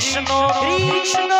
Krishna Krishna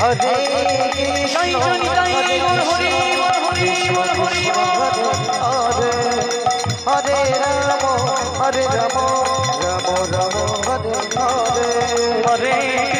হরে জয় জয় জয় Hari Hari Hari বল Hare Hare Ram হরে Ram Ram Ram Hare Hare. হরে